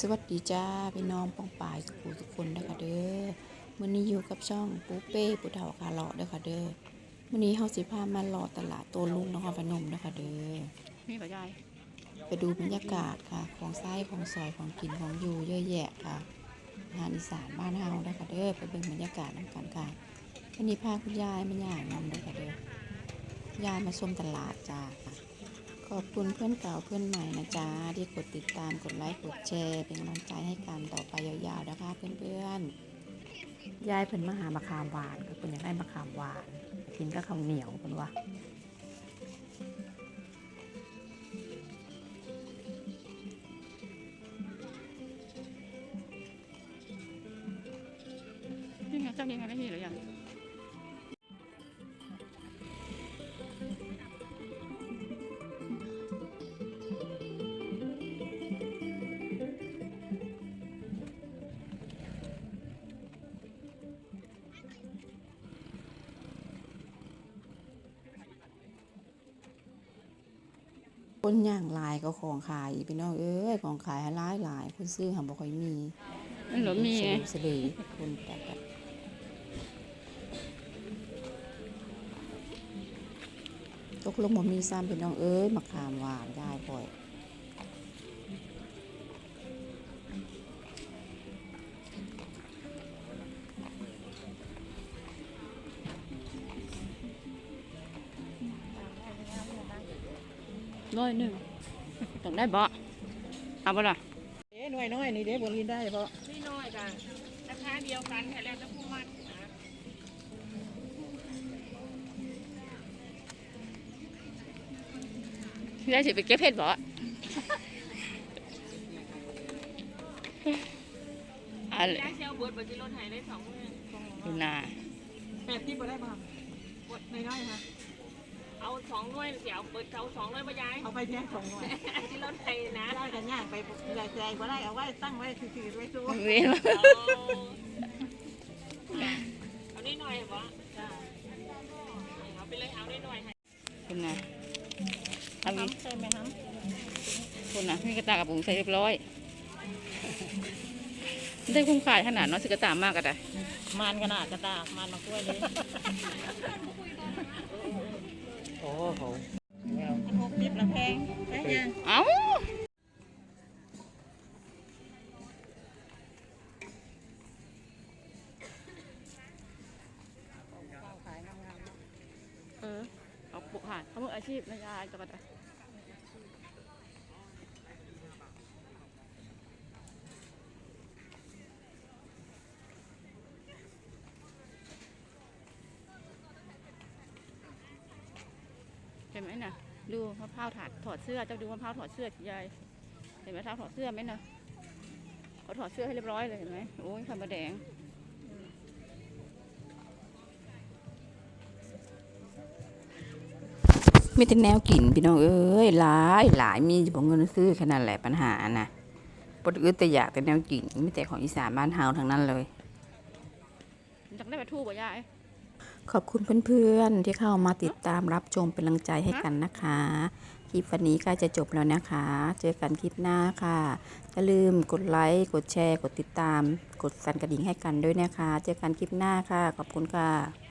สวัสดีจ้าพี่น้องปองปายสุขุทุกคนนะคะเด้อมื้อนี้อยู่กับช่องปูเป้ปูเฒ่าคาเลาะเด้อค่ะเด้อมื้อนี้เฮาสิพามาเลาะตลาดโตลุงนครพนมเด้อค่ะเด้อมีป่ะยายไปดูบรรยากาศค่ะ ของไส้ของซอยของกินของอยู่เยอะแยะค่ะอาหารอีสานบ้านเฮาเด้อค่ะเด้อไปเบิ่งบรรยากาศนำกันค่ะวันนี้พาคุณยายมาย่างนำเด้อค่ะเด้อยายมาชมตลาดจ้า ขอบคุณเพื่อนเก่าเพื่อนใหม่นะจ๊ะที่กดติดตามกดไลค์กดแชร์เป็นกำลังใจให้กันต่อไปยาวๆนะคะเพื่อนๆยายเพิ่นมาหามะขามหวานก็เพิ่นอยากได้มะขามหวานกินก็ข้าวเหนียวเพิ่นว่านี่ไงเจ้านี่ไงไม่มีหรือยัง คนย่างหลายก็ของขายอีกพี่น้องเอ้ยของขายหลายหลายๆคนซื้อหาบ่ค่อยมีมันหนูมีไงสลีคนแต่แบบตกลงบ่มีซ้ำพี่น้องเอ้ยมะขามหวานยายบ่อย ร้อยหนึ่งต้องได้บ่เอาบ่ล่ะเอ๊ะหน่วยน้อยนี่เด้บรินได้เพราะนี่น้อยกันราคาเดียวกันแต่แล้วจะพูดมันนะยายสิไปเก็บเห็ดบ่อะไรยายเชียวบดบัจิรถไถได้สองหมื่นดูนาแปดที่บ่ได้บ้างบดน้อยๆฮะ เอาสองหน่วยเสียวเปิดเอาสองหน่วยมายายเอาไปแค่สองหน่วยที่รถไถนะได้กันย่างไปใหญ่ใจบ่ได้เอาไว้ตั้งไว้ถือๆไว้สู้เว้นเอาเอานิดหน่อยเหรอเอาไปเลยเอานิดหน่อยให้คุณนะทำนี้ใช่ไหมครับคุณนะมีกระตากระปุงใส่เรียบร้อย ได้คุ้มค่าขนาดเนาะสิกระตามากก็ได้มันขนาดกระตากมันมากล้วยเลย โอ้โหกสิบละแพงได้ยังเอ้าขายงาเออเอาปลูกหาดเขามืออาชีพนะยายจะมาได้ ห็นไหมน่ะดูมะพร้าวถอดถอดเสื้อเจ้าดูมะพร้าวถอดเสื้อสิยายเห็นมะพร้าวถอดเสื้อไหมน่ะเขาถอดเสื้อให้เรียบร้อยเลยเห็นไหมโอ้ยทำมาแดงมีแต่แนวกินพี่น้องเอ้ยหลายหลายมีบ่เงินซื้อแค่นั้นแหละปัญหาน่ะบ่ได้อึดแต่อยากแต่แนวกินมีแต่ของอีสานบ้านเฮาทั้งนั้นเลยจักได้ไปทูบบ่ยาย ขอบคุณเพื่อนๆ ที่เข้ามาติดตามรับชมเป็นกำลังใจให้กันนะคะ คลิปวันนี้ใกล้จะจบแล้วนะคะ เจอกันคลิปหน้าค่ะอย่าลืมกดไลค์กดแชร์ กดติดตาม กดสั่นกระดิ่งให้กันด้วยนะคะ เจอกันคลิปหน้าค่ะ ขอบคุณค่ะ